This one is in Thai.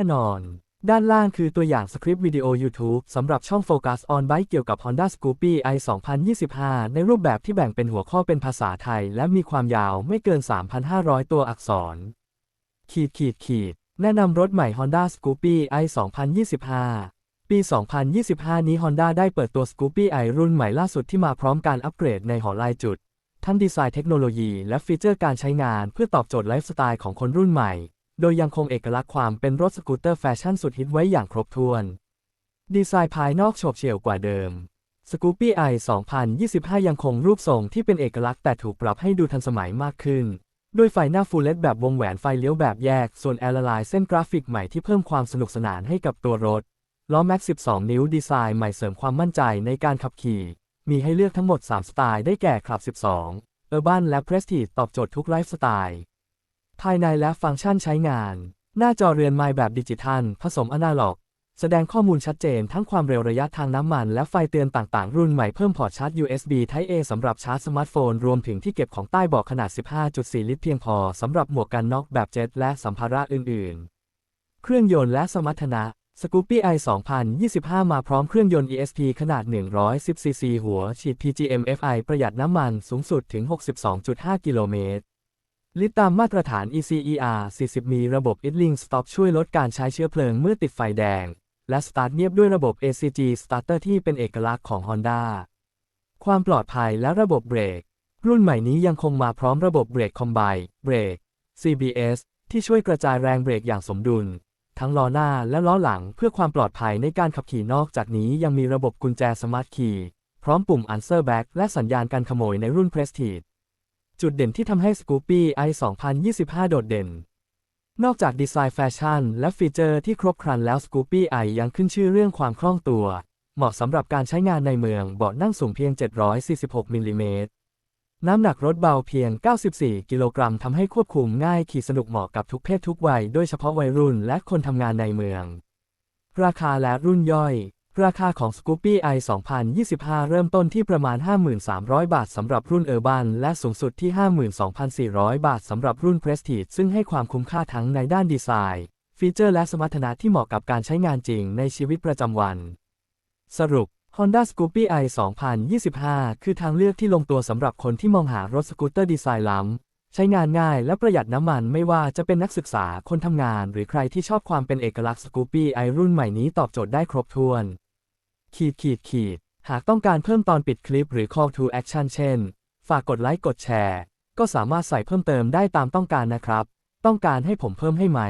น่นอน ด้านล่างคือตัวอย่างสคริปต์วิดีโอ YouTube สำหรับช่อง Focus on Bike เกี่ยวกับ Honda Scoopy i 2025 ในรูปแบบที่แบ่งเป็นหัวข้อเป็นภาษาไทย และมีความยาวไม่เกิน 3,500 ตัวอักษร ขีดขีดขีด แนะนำรถใหม่ Honda Scoopy i 2025ปี 2025 นี้ Honda ได้เปิดตัว Scoopy i รุ่นใหม่ล่าสุดที่มาพร้อมการอัปเกรดในหอลายจุด ทั้งดีไซน์เทคโนโลยีและฟีเจอร์การใช้งานเพื่อตอบโจทย์ไลฟ์สไตล์ของคนรุ่นใหม่ โดยยังคงเอกลักษณ์ความเป็นรถสกูตเตอร์แฟชั่นสุดฮิตไว้อย่างครบถ้วน ดีไซน์ภายนอกโฉบเฉี่ยวกว่าเดิม Scoopy i 2025 ยังคงรูปทรงที่เป็นเอกลักษณ์แต่ถูกปรับให้ดูทันสมัยมากขึ้น ด้วยไฟหน้าฟูลเลตแบบวงแหวนไฟเลี้ยวแบบแยก ส่วนแอลลายเส้นกราฟิกใหม่ที่เพิ่มความสนุกสนานให้กับตัวรถ ล้อแม็ก 12 นิ้วดีไซน์ใหม่เสริมความมั่นใจในการขับขี่ มีให้เลือกทั้งหมด 3 สไตล์ได้แก่ขับ 12 Urban และ Prestige ตอบโจทย์ทุกไลฟ์สไตล์ ภายในและฟังก์ชันใช้งาน หน้าจอเรือนไม้แบบดิจิทัล ผสมอนาล็อก แสดงข้อมูลชัดเจนทั้งความเร็วระยะทางน้ำมัน และไฟเตือนต่างๆ รุ่นใหม่เพิ่มพอร์ตชาร์จ USB Type A สำหรับชาร์จสมาร์ทโฟน รวมถึงที่เก็บของใต้เบาะขนาด 15.4 ลิตรเพียงพอสำหรับหมวกกันน็อกแบบเจ็ตและสัมภาระอื่นๆ เครื่องยนต์และสมรรถนะ Scoopy i 2025 มาพร้อมเครื่องยนต์ ESP ขนาด 110 cc หัวฉีด PGM-FI ประหยัดน้ำมันสูงสุดถึง 62.5 กิโลเมตร ลิตรตามมาตรฐาน ECER 40 มีระบบ idling stop ช่วยลดการใช้เชื้อเพลิงเมื่อติดไฟแดง และสตาร์ทเงียบด้วยระบบ ACG starter ที่เป็นเอกลักษณ์ของ Honda ความปลอดภัยและระบบเบรก รุ่นใหม่นี้ยังคงมาพร้อมระบบเบรกคอมไบเบรก CBS ที่ช่วยกระจายแรงเบรกอย่างสมดุล ทั้งล้อหน้าและล้อหลังเพื่อความปลอดภัยในการขับขี่นอกจากนี้ยังมีระบบกุญแจสมาร์ทคีย์พร้อมปุ่ม Answer Back และสัญญาณการขโมยในรุ่น Prestige จุดเด่นที่ทำให้ Scoopy i 2025 โดดเด่น นอกจากดีไซน์แฟชั่นและฟีเจอร์ที่ครบครันแล้ว Scoopy i ยังขึ้นชื่อเรื่องความคล่องตัว เหมาะสำหรับการใช้งานในเมืองเบาะนั่งสูงเพียง 746 มิลลิเมตร น้ำหนักรถเบาเพียง 94 กิโลกรัมทำให้ควบคุมง่ายขี่สนุกเหมาะกับทุกเพศทุกวัย โดยเฉพาะวัยรุ่นและคนทำงานในเมือง ราคาและรุ่นย่อย ราคาของ Scoopy i 2025 เริ่มต้นที่ประมาณ 53,000 บาทสำหรับรุ่น Urban และสูงสุดที่ 52,400 บาทสำหรับรุ่น Prestige ซึ่งให้ความคุ้มค่าทั้งในด้านดีไซน์ ฟีเจอร์และสมรรถนะที่เหมาะกับการใช้งานจริงในชีวิตประจำวัน สรุป Honda Scoopy i 2025 คือทางเลือกที่ลงตัวสำหรับคนที่มองหารถสกูตเตอร์ดีไซน์ล้ำ ใช้งานง่ายและประหยัดน้ำมันไม่ว่าจะเป็นนักศึกษาคนทำงาน หรือใครที่ชอบความเป็นเอกลักษณ์สกูปี้ไอรุ่นใหม่นี้ตอบโจทย์ได้ครบถ้วน ขีดขีดขีด หากต้องการเพิ่มตอนปิดคลิปหรือ call to action เช่น ฝากกดไลค์กดแชร์ ก็สามารถใส่เพิ่มเติมได้ตามต้องการนะครับ ต้องการให้ผมเพิ่มให้ไหม